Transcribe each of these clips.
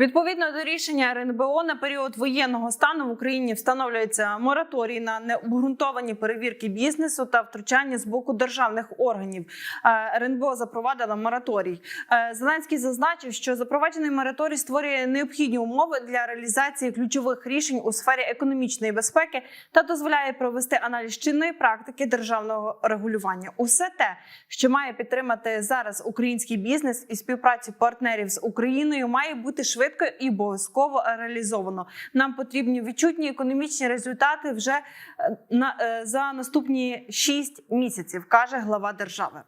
Відповідно до рішення РНБО на період воєнного стану в Україні встановлюється мораторій на необґрунтовані перевірки бізнесу та втручання з боку державних органів. Е, РНБО запровадила мораторій. Е, Зеленський зазначив, що запроваджений мораторій створює необхідні умови для реалізації ключових рішень у сфері економічної безпеки та дозволяє провести аналіз чинної практики державного регулювання. Усе те, що має підтримати зараз український бізнес і співпрацю партнерів з Україною, має бути швидко і обов'язково реалізовано. Нам потрібні відчутні економічні результати вже е, на е, за наступні 6 місяців, каже глава держави.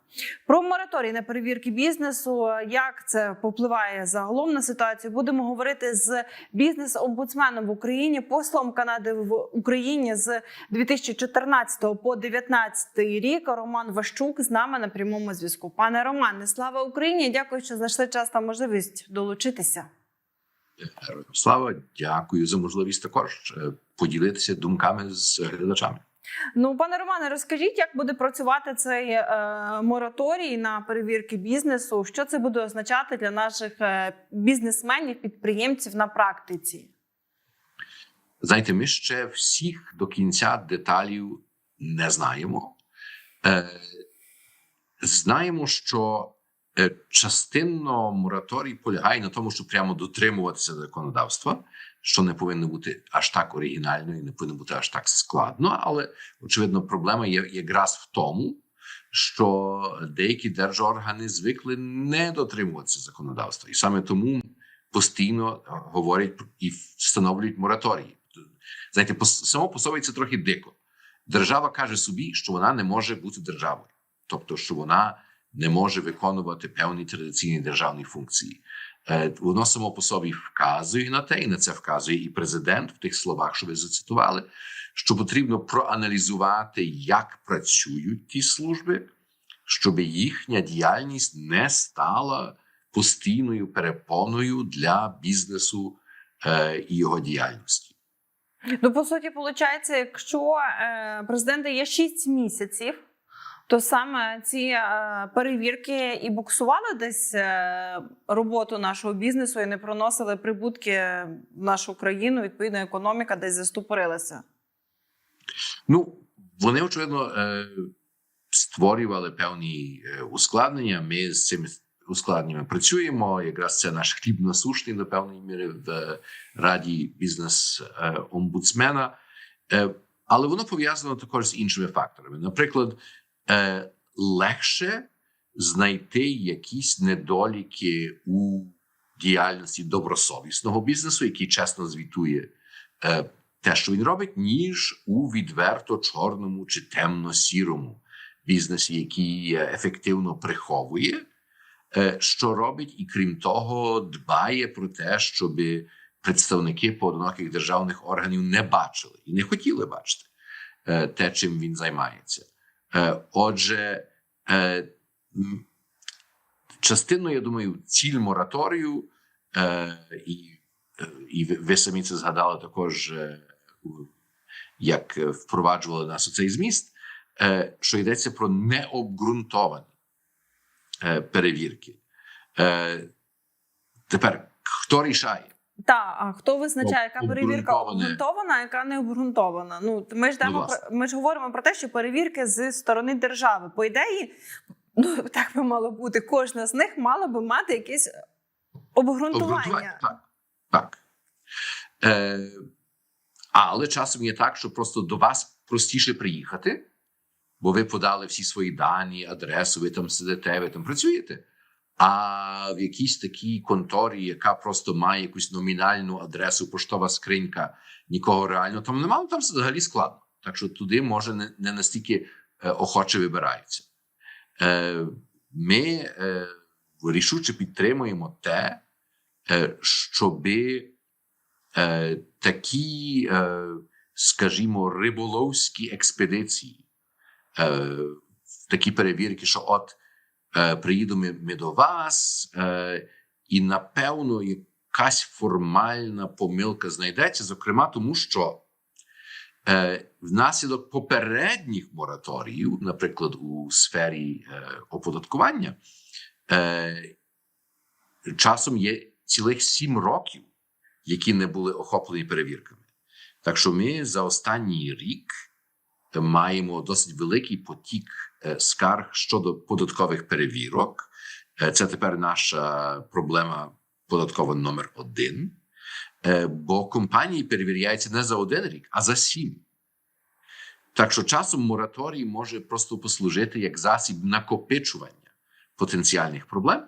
Про мораторій на перевірки бізнесу, е, як це попливає загалом на ситуацію, будемо говорити з бізнес-омбудсменом в Україні, послом Канади в Україні з 2014 по 2019 рік. Роман Ващук з нами на прямому зв'язку. Пане Романе, слава Україні! Дякую, що знайшли час та можливість долучитися. Героям Слава, дякую за можливість також е, поділитися думками з глядачами. Ну, пане Романе, розкажіть, як буде працювати цей е, мораторій на перевірки бізнесу? Що це буде означати для наших е, бізнесменів, підприємців на практиці? Знаєте, ми ще всіх до кінця деталів не знаємо. Е, знаємо, що частинно мораторій полягає на тому, щоб прямо дотримуватися законодавства, що не повинно бути аж так оригінально і не повинно бути аж так складно. Але очевидно, проблема є якраз в тому, що деякі держоргани звикли не дотримуватися законодавства, і саме тому постійно е, говорять і встановлюють мораторії. Знаєте, само по собі це трохи дико. Держава каже собі, що вона не може бути державою, тобто, що вона не може виконувати певні традиційні державні функції. Е, Воно само по собі вказує на те, і на це вказує і президент в тих словах, що ви зацитували, що потрібно проаналізувати, як працюють ті служби, щоб їхня діяльність не стала постійною перепоною для бізнесу е, і його діяльності. Ну, по суті, виходить, якщо е, президент дає 6 місяців, то саме ці е, перевірки і буксували десь е, роботу нашого бізнесу і не проносили прибутки в нашу країну. Відповідно, економіка десь застопорилася. Ну, вони, очевидно, е, створювали певні ускладнення. Ми з цими ускладненнями працюємо. Якраз це наш хліб насушний до певної міри в раді бізнес-омбудсмена. Але воно пов'язано також з іншими факторами. Наприклад, легше знайти якісь недоліки у діяльності добросовісного бізнесу, який чесно звітує те, що він робить, ніж у відверто чорному чи темно-сірому бізнесі, який ефективно приховує, е, що робить, і крім того, дбає про те, щоб представники поодиноких державних органів не бачили і не хотіли бачити е, те, чим він займається. Е, Отже, частинно, я думаю, ціль мораторію і. І ви самі це згадали також як впроваджували нас у цей зміст, що йдеться про необґрунтовані перевірки. Тепер хто рішає? Так, а хто визначає, яка перевірка обґрунтована, яка не обґрунтована? Ну ми ж Ну, про ми ж говоримо про те, що перевірки з сторони держави. По ідеї, ну так би мало бути. Кожна з них мала би мати якесь обґрунтування. Обґрунтування. Так. так. Е, але часом є так, що просто до вас простіше приїхати, бо ви подали всі свої дані, адресу, ви там сидите, ви там працюєте. А в якійсь такій конторі, яка просто має якусь номінальну адресу, поштова скринька, нікого реально там немає, там взагалі складно. Так що туди може не, не настільки е, охоче вибираються. Е, ми е, рішуче підтримуємо те, щоби такі, скажімо, риболовські експедиції, такі перевірки, що от приїдемо ми, до вас, е, і напевно якась формальна помилка знайдеться, зокрема, тому що е, внаслідок попередніх мораторіїв, наприклад, у сфері е, оподаткування, е, часом є цілих сім років, які не були охоплені перевірками. Так що ми за останній рік маємо досить великий потік е, скарг щодо податкових перевірок. Е, Це тепер наша проблема податкова номер один. Е, Бо компанії перевіряються не за один рік, а за сім. Так що часом мораторій може просто послужити як засіб накопичування потенціальних проблем,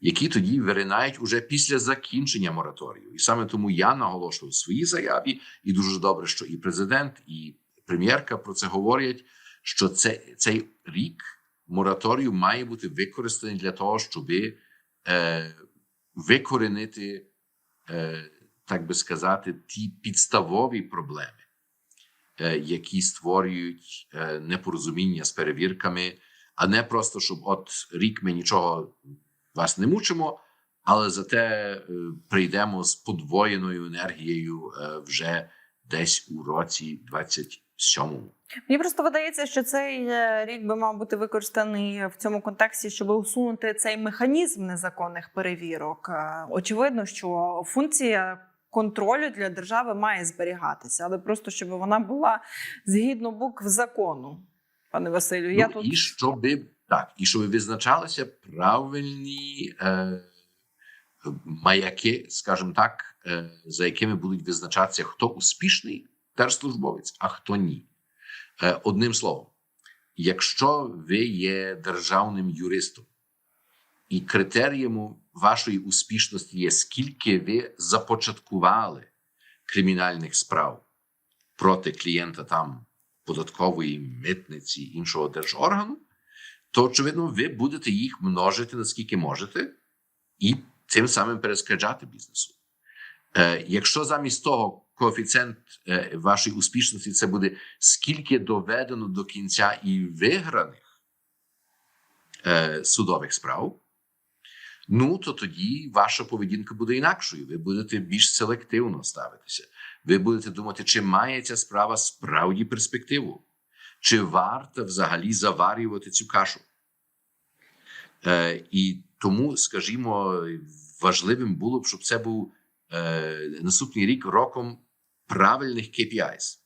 які тоді виринають уже після закінчення мораторію. І саме тому я наголошую в своїй заяві, і дуже добре, що і президент, і прем'єрка про це говорять. Що це, цей рік мораторію має бути використаний для того, щоб е, викоренити, е, так би сказати, ті підставові проблеми, е, які створюють е, непорозуміння з перевірками, а не просто щоб от рік ми нічого вас не мучимо, але зате е, прийдемо з подвоєною енергією е, вже десь у році 27-му. Мені просто видається, що цей е, рік би мав бути використаний в цьому контексті, щоб усунути цей механізм незаконних перевірок. Е, Очевидно, що функція контролю для держави має зберігатися, але просто щоб вона була згідно букв закону. Пане Василю, я ну, тут і щоб так, і щоб визначалися правильні е, маяки, скажімо так, е, за якими будуть визначатися, хто успішний держслужбовець, а хто ні. Е, одним словом, якщо ви є державним юристом, і критерієм вашої успішності є, скільки ви започаткували кримінальних справ проти клієнта там податкової митниці іншого держоргану, то очевидно, ви будете їх множити наскільки можете, і цим самим перескаджати бізнесу. Е, якщо замість того коефіцієнт е, вашої успішності це буде скільки доведено до кінця і виграних е, судових справ, ну то тоді ваша поведінка буде інакшою. Ви будете більш селективно ставитися. Ви будете думати, чи має ця справа справді перспективу, чи варто взагалі заварювати цю кашу. Е, і тому, скажімо, важливим було б, щоб це був е, наступний рік роком правильних KPIs,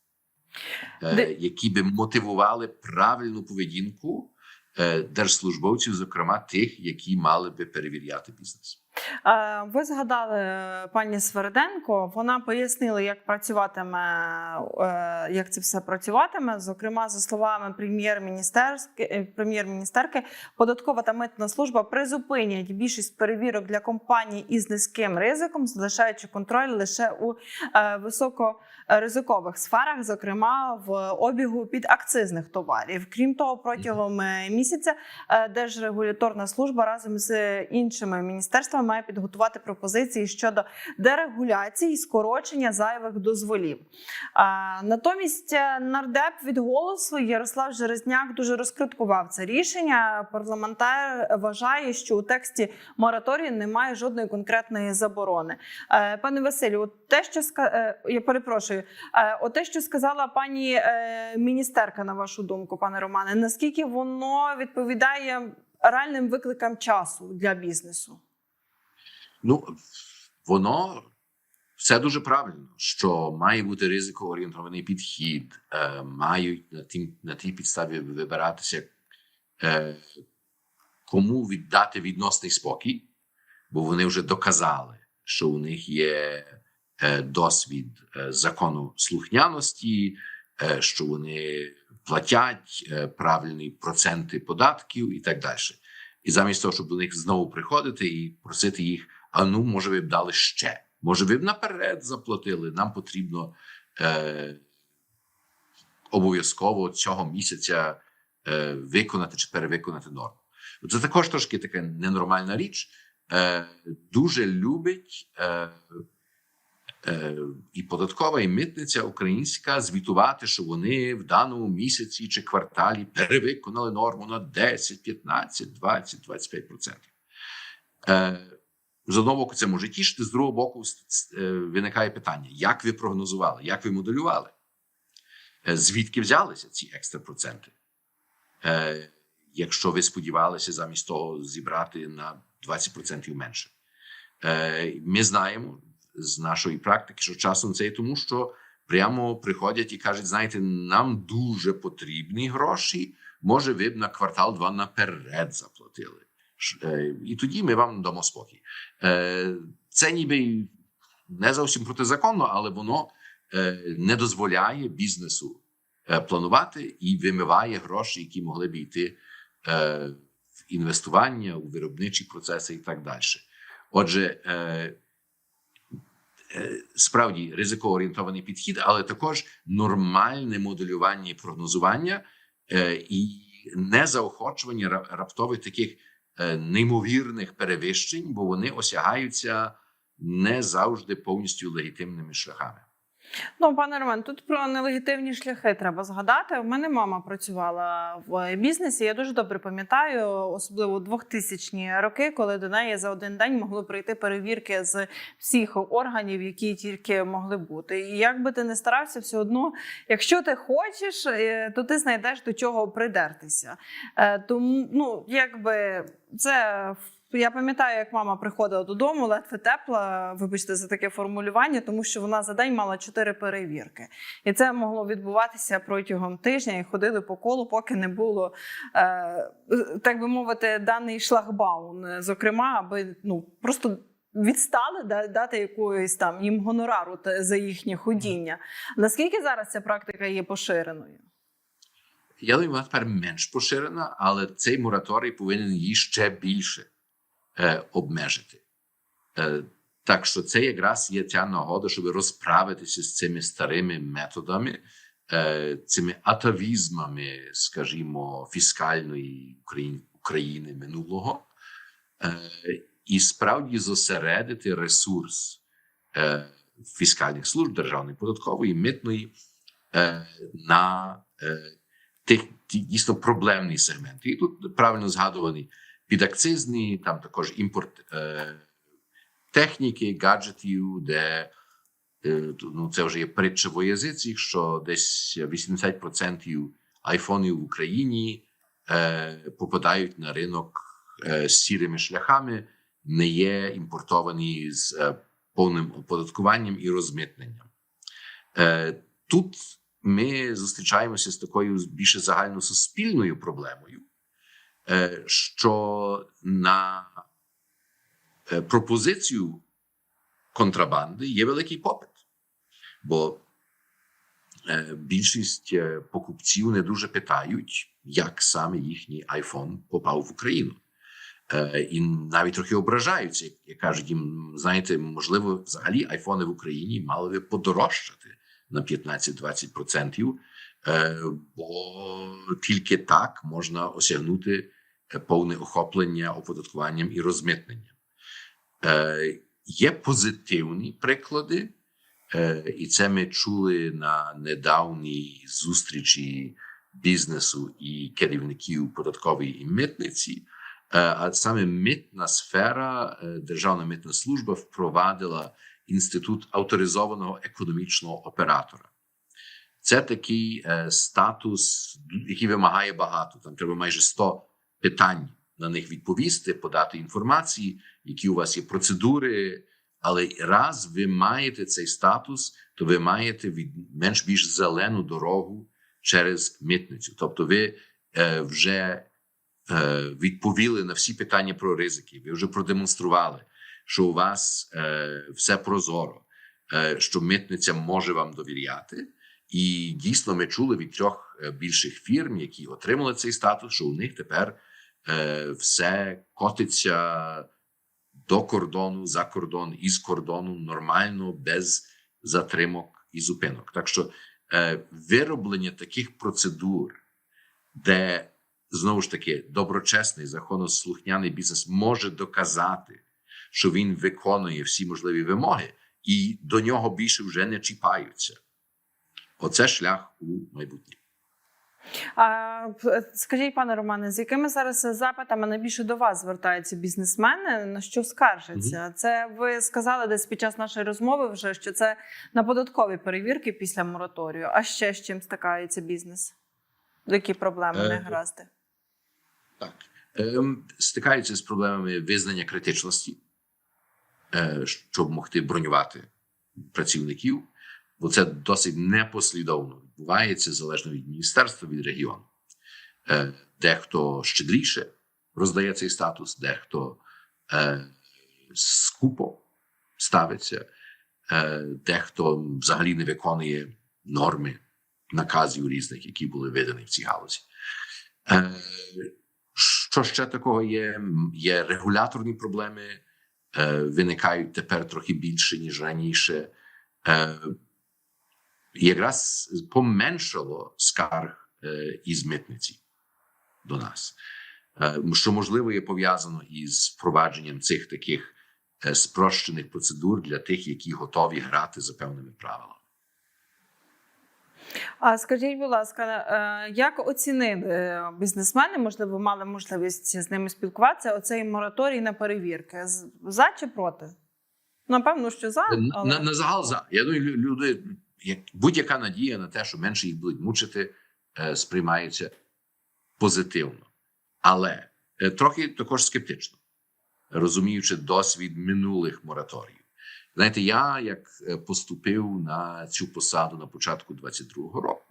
е, Де- які би мотивували правильну поведінку е, держслужбовців, зокрема тих, які мали би перевіряти бізнес. Е, Ви згадали е, пані Свериденко. Вона пояснила, як працюватиме, е, як це все працюватиме. Зокрема, за словами прем'єр-міністерки, прем'єр-міністерки, податкова та митна служба призупинять більшість перевірок для компаній із низьким ризиком, залишаючи контроль лише у високоризикових сферах, зокрема в обігу підакцизних товарів. Крім того, протягом місяця Держрегуляторна служба разом з іншими міністерствами має підготувати пропозиції щодо дерегуляції і скорочення зайвих дозволів. Натомість е, нардеп від голосу Ярослав Жерезняк дуже розкриткував це рішення. Парламентар вважає, що у тексті мораторію немає жодної конкретної заборони. Е, Пане Василю, от те, що е, я перепрошую, от те, що сказала пані міністерка, на вашу думку, пане Романе, наскільки воно відповідає реальним викликам часу для бізнесу? Ну, воно все дуже правильно, що має бути ризикоорієнтований підхід, е, мають на тим на тій підставі вибиратися, е, кому віддати відносний спокій, бо вони вже доказали, що у них є е, досвід е, закону слухняності, е, що вони платять е, правильні проценти податків і так далі. І замість того, щоб до них знову приходити і просити їх, а ну, може, ви б дали ще. Може, ви б наперед заплатили. Нам потрібно е, обов'язково цього місяця е, виконати чи перевиконати норму. Це також трошки така ненормальна річ. Е, дуже любить е, е, і податкова, і митниця українська звітувати, що вони в даному місяці чи кварталі перевиконали норму на 10, 15, 20, 25 процентів. Е, з одного боку, це може тішити, з другого боку, е, виникає питання: як ви прогнозували, як ви моделювали? Е, Звідки взялися ці екстра проценти? Е, Якщо ви сподівалися замість того зібрати на 20% менше. Ми знаємо з нашої практики, що часом це є тому, що прямо приходять і кажуть: знаєте, нам дуже потрібні гроші. Може, ви б на квартал два наперед заплатили. Е, І тоді ми вам дамо спокій. Е, Це ніби не зовсім протизаконно, але воно е, не дозволяє бізнесу планувати і вимиває гроші, які могли б йти в інвестування, у виробничі процеси і так далі. Отже, справді ризикоорієнтований підхід, але також нормальне моделювання і прогнозування і не заохочування раптових таких неймовірних перевищень, бо вони осягаються не завжди повністю легітимними шляхами. Ну, пане Роман, тут про нелегітимні шляхи треба згадати. У мене мама працювала в бізнесі. Я дуже добре пам'ятаю, особливо 2000-ні роки, коли до неї за один день могли прийти перевірки з всіх органів, які тільки могли бути. І як би ти не старався, все одно, якщо ти хочеш, е, то ти знайдеш до чого придертися. Е, Тому, ну якби це. Я пам'ятаю, як мама приходила додому, ледве тепла, вибачте за таке формулювання, тому що вона за день мала чотири перевірки. І це могло відбуватися протягом тижня, і ходили по колу, поки не було, е, так би мовити, даний шлагбаун. Е, Зокрема, аби ну просто. Відстали дати якоїсь там їм гонорару за їхнє ходіння. Наскільки зараз ця практика є поширеною? Я думаю, вона тепер менш поширена, але цей мораторій повинен її ще більше обмежити. Е, так що це якраз є ця нагода, щоб розправитися з цими старими методами, е, цими атавізмами, скажімо, фіскальної України, минулого, е, і справді зосередити ресурс е, фіскальних служб державної податкової, митної е, на е, тих дійсно проблемні сегменти. І тут правильно згадуваний підакцизний, там також імпорт е, техніки, гаджетів, де е, ну, це вже є притча во язиці, що десь 80% айфонів в Україні е, попадають на ринок е, з сірими шляхами, не є імпортовані з е, повним оподаткуванням і розмитненням. Е, тут ми зустрічаємося з такою більше загальносуспільною проблемою, що на е, пропозицію контрабанди є великий попит, бо е, більшість е, покупців не дуже питають, як саме їхній iPhone попав в Україну. Е, І навіть трохи ображаються, як кажуть їм, знаєте, можливо, взагалі айфони в Україні мали би подорожчати на 15-20%, е, бо тільки так можна осягнути е, повне охоплення оподаткуванням і розмитненням. Е, Є позитивні приклади, е, і це ми чули на недавній зустрічі бізнесу і керівників податкової і митниці. Е, А саме митна сфера, е, Державна митна служба впровадила інститут авторизованого економічного оператора. Це такий е, статус, який вимагає багато. Там треба майже 100 питань на них відповісти, подати інформації, які у вас є процедури. Але раз ви маєте цей статус, то ви маєте від менш більш зелену дорогу через митницю. Тобто, ви е, вже е, відповіли на всі питання про ризики. Ви вже продемонстрували, що у вас е, все прозоро, е, що митниця може вам довіряти. І дійсно ми чули від трьох е, більших фірм, які отримали цей статус, що у них тепер е, все котиться до кордону, за кордон, із кордону нормально, без затримок і зупинок. Так що е, вироблення таких процедур, де знову ж таки доброчесний законослухняний бізнес може доказати, що він виконує всі можливі вимоги, і до нього більше вже не чіпаються. Оце шлях у майбутнє. А скажіть, пане Романе, з якими зараз запитами найбільше до вас звертаються бізнесмени? На що скаржаться? Це ви сказали десь під час нашої розмови, вже що це на податкові перевірки після мораторію. А ще з чим стикається бізнес? Які проблеми Е, не гаразди? Так. Ем, стикаються з проблемами визнання критичності е, щоб могти бронювати працівників, бо це досить непослідовно відбувається залежно від міністерства, від регіону. Е, Дехто щедріше роздає цей статус, дехто е, скупо ставиться, е, дехто взагалі не виконує норми наказів різних, які були видані в цій галузі. Що ще такого є? Є регуляторні проблеми, виникають тепер трохи більше, ніж раніше. Якраз поменшало скарг е, із митниці до нас, е, що можливо є пов'язано із впровадженням цих таких е, спрощених процедур для тих, які готові грати за певними правилами. А скажіть, будь ласка, як оцінили бізнесмени? Можливо, мали можливість з ними спілкуватися? Оцей мораторій на перевірки за чи проти? Напевно, що за але... на, на загал за. Я думаю, лю- люди, як будь-яка надія на те, що менше їх будуть мучити, е, сприймається позитивно. Але е, трохи також скептично, розуміючи досвід минулих мораторіїв. Знаєте, я як е, поступив на цю посаду на початку 22-го року,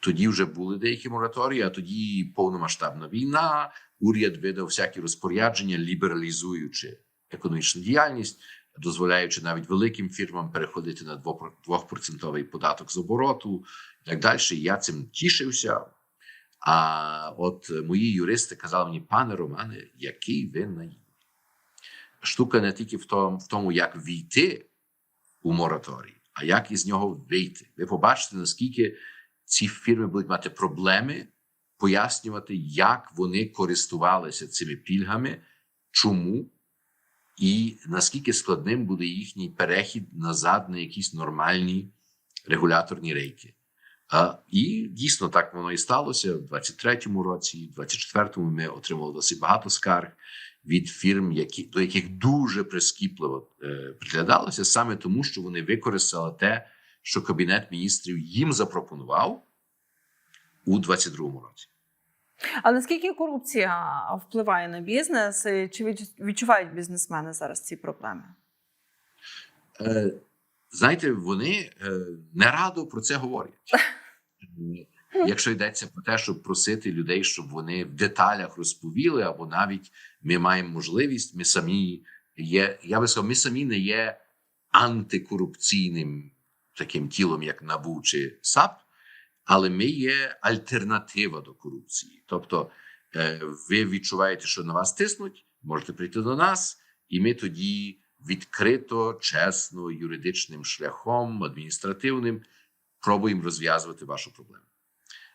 тоді вже були деякі мораторії, а тоді повномасштабна війна, уряд видав всякі розпорядження, лібералізуючи економічну діяльність, дозволяючи навіть великим фірмам переходити на 2% податок з обороту і так далі. Я цим тішився. А от мої юристи казали мені, пане Романе, який ви наївний. Штука не тільки в тому, в тому, як війти у мораторій, а як із нього вийти. Ви побачите, наскільки ці фірми будуть мати проблеми пояснювати, як вони користувалися цими пільгами, чому і наскільки складним буде їхній перехід назад на якісь нормальні регуляторні рейки. А, і дійсно так воно і сталося в 23-му році, в 24-му ми отримали досить багато скарг від фірм, які до яких дуже прискіпливо е, приглядалося, саме тому, що вони використали те, що кабінет міністрів їм запропонував у 22-му році. А наскільки корупція впливає на бізнес? Чи відчувають бізнесмени зараз ці проблеми? Е, знаєте, вони е, не радо про це говорять. Е, Якщо йдеться про те, щоб просити людей, щоб вони в деталях розповіли, або навіть ми маємо можливість, ми самі є. Я би сказав, ми самі не є антикорупційним таким тілом, як НАБУ чи САП, але ми є альтернатива до корупції. Тобто, е, ви відчуваєте, що на вас тиснуть, можете прийти до нас, і ми тоді відкрито, чесно, юридичним шляхом, адміністративним пробуємо розв'язувати вашу проблему.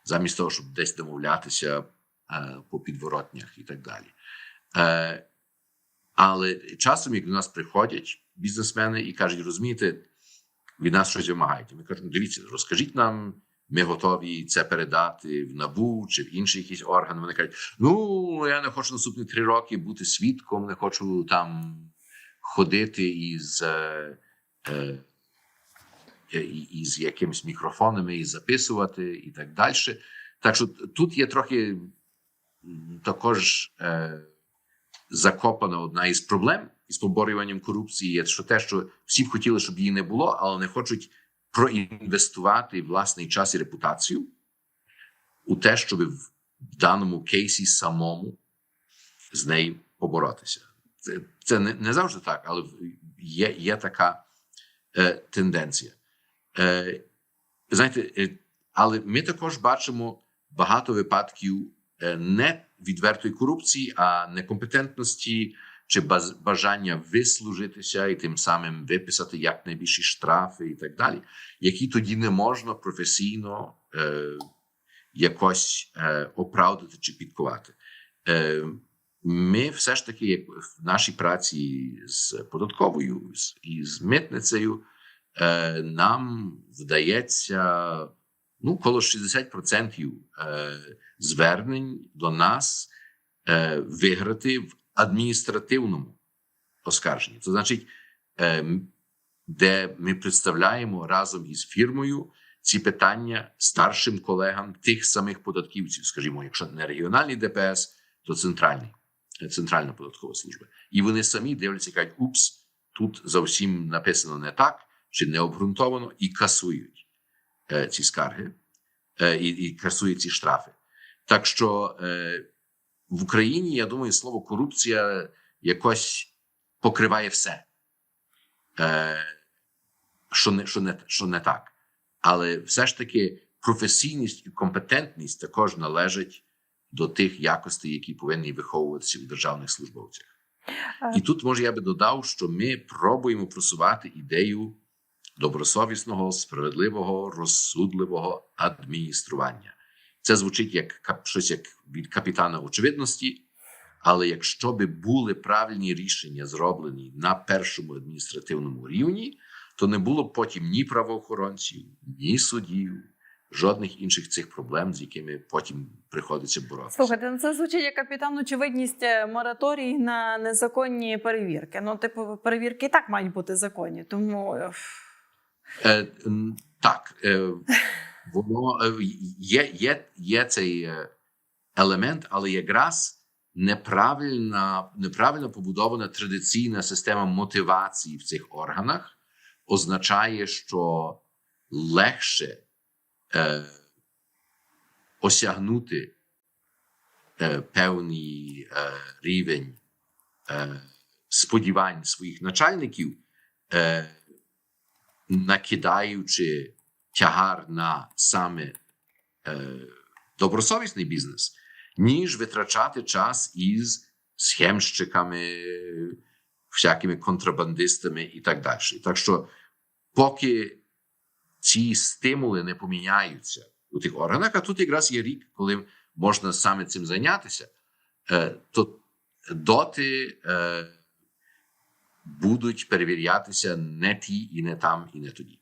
Замість того, щоб десь домовлятися е, по підворотнях і так далі. Е, але часом, як до нас приходять бізнесмени і кажуть, розумієте, від нас щось вимагають. Ми кажемо, дивіться, розкажіть нам, ми готові це передати в НАБУ чи в інший якийсь орган. Вони кажуть, ну я не хочу наступні три роки бути свідком, не хочу там ходити із. Е, е, із якимись мікрофонами і записувати, і так далі. Так що тут є трохи також е, закопана одна із проблем із поборюванням корупції, що те, що всі б хотіли, щоб її не було, але не хочуть проінвестувати власний час і репутацію у те, щоб в даному кейсі самому з нею поборотися. Це, це не, не завжди так, але є, є така е, тенденція. Е, знаєте, е, але ми також бачимо багато випадків е, не відвертої корупції, а некомпетентності чи бажання вислужитися і тим самим виписати якнайбільші штрафи і так далі, які тоді не можна професійно е, якось е, оправдати чи підкувати. Е, ми все ж таки, як в нашій праці з податковою і з митницею, е, нам вдається ну, коло 60% е, звернень до нас е, виграти в адміністративному оскарженні. Це значить, е, де ми представляємо разом із фірмою ці питання старшим колегам тих самих податківців, скажімо, якщо не регіональний ДПС, то центральний Центральна податкова служба. І вони самі дивляться, кажуть, упс, тут зовсім написано не так, чи не обґрунтовано, і касують е, ці скарги, е, і, і касують ці штрафи. Так що е, в Україні, я думаю, слово корупція якось покриває все, е, що, не, що, не, що не так. Але все ж таки професійність і компетентність також належать до тих якостей, які повинні виховуватися у державних службовцях. І тут може я би додав, що ми пробуємо просувати ідею добросовісного, справедливого, розсудливого адміністрування. Це звучить як щось як від капітана очевидності. Але якщо би були правильні рішення зроблені на першому адміністративному рівні, то не було б потім ні правоохоронців, ні суддів, жодних інших цих проблем, з якими потім приходиться боротися. Слухайте, ну це звучить як капітан очевидність е, мораторій на незаконні перевірки. Ну, типу, перевірки і так мають бути законні. Тому е, Е, так, е, воно е, є, є, є цей е, елемент, але якраз неправильна, неправильно побудована традиційна система мотивації в цих органах означає, що легше е, осягнути е, певний е, рівень е, сподівань своїх начальників. Е, накидаючи тягар на саме е, добросовісний бізнес, ніж витрачати час із схемщиками, всякими контрабандистами і так далі. Так що, поки ці стимули не поміняються у тих органах, а тут якраз є рік, коли можна саме цим зайнятися, е, то доти. Е, будуть перевірятися не ті, і не там, і не тоді.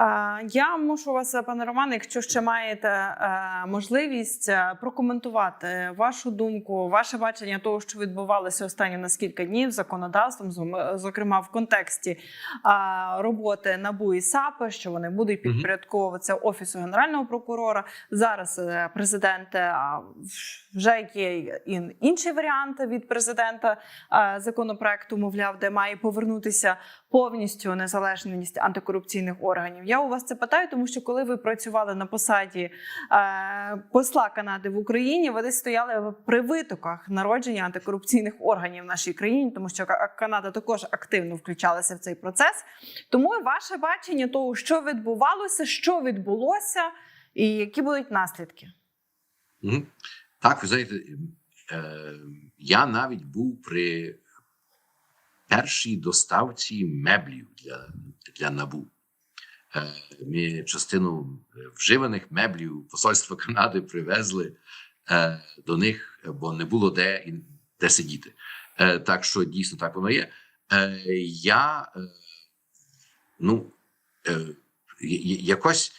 Е, Я мушу вас, пане Романе, якщо ще маєте е, можливість е, прокоментувати вашу думку, ваше бачення того, що відбувалося останні на скільки днів законодавством, зокрема в контексті е, роботи НАБУ і САПи, що вони будуть підпорядковуватися офісу генерального прокурора. Зараз е, президент е, вже є інший варіант від президента е, законопроекту, мовляв, де має повернутися повністю незалежність антикорупційних органів. Я у вас це питаю, тому що коли ви працювали на посаді е, посла Канади в Україні, ви стояли при витоках народження антикорупційних органів в нашій країні, тому що Канада також активно включалася в цей процес. Тому ваше бачення того, що відбувалося, що відбулося, і які будуть наслідки. Так, ви знаєте, е, я навіть був при першій доставці меблів для, для НАБУ. Е, Ми частину е, вживаних меблів посольства Канади привезли е, до них, бо не було де, і- де сидіти. Так що дійсно так воно є. Я ну, якось,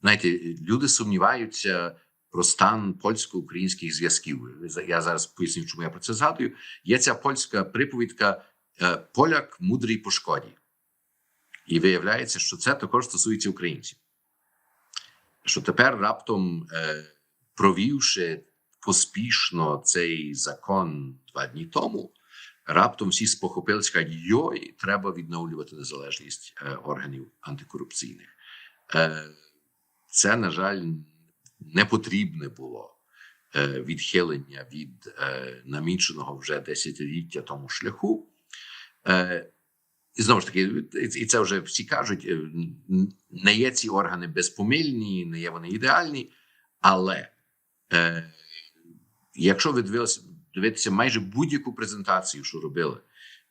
знаєте, люди сумніваються про стан польсько-українських зв'язків. Я зараз поясню, чому я про це згадую. Є ця польська приповідка е, Поляк мудрий по шкоді. І виявляється, що це також стосується українців. Що тепер раптом, е, провівши поспішно цей закон два дні тому, раптом всі спохопилися, кажуть, йой, треба відновлювати незалежність е, органів антикорупційних. Це, на жаль, не потрібне було е, відхилення від е, наміченого вже десятиліття тому шляху. Е, І знову ж таки, і це вже всі кажуть: не є ці органи безпомильні, не є вони ідеальні, але е, якщо ви дивилися, дивитися майже будь-яку презентацію, що робили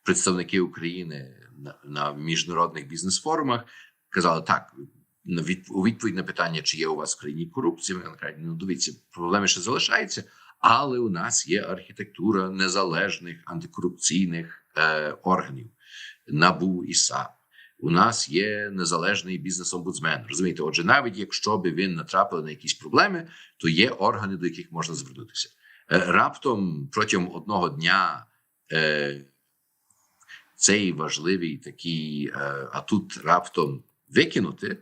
представники України на, на міжнародних бізнес-форумах, казали так. У відповідь на питання, чи є у вас в країні корупція, вони кажуть, ну дивіться, проблеми ще залишаються, але у нас є архітектура незалежних антикорупційних е, органів НАБУ і САП. У нас є незалежний бізнес-омбудсмен. Розумієте, отже, навіть якщо би він натрапив на якісь проблеми, то є органи, до яких можна звернутися. Е, Раптом протягом одного дня е, цей важливий такий, е, а тут раптом викинути,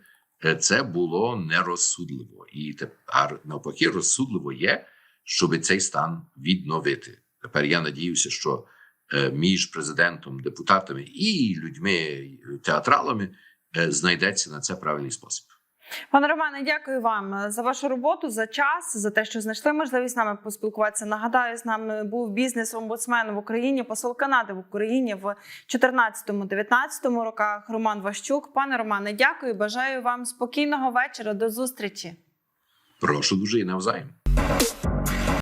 це було нерозсудливо. І тепер навпаки, розсудливо є, щоб цей стан відновити. Тепер я надіюся, що е, між президентом, депутатами і людьми, театралами е, знайдеться на це правильний спосіб. Пане Романе, дякую вам за вашу роботу, за час, за те, що знайшли можливість з нами поспілкуватися. Нагадаю, з нами був бізнес-омбудсмен в Україні, посол Канади в Україні в 2014-2019 роках. Роман Ващук. Пане Романе, дякую. Бажаю вам спокійного вечора. До зустрічі. Прошу дуже і навзаєм.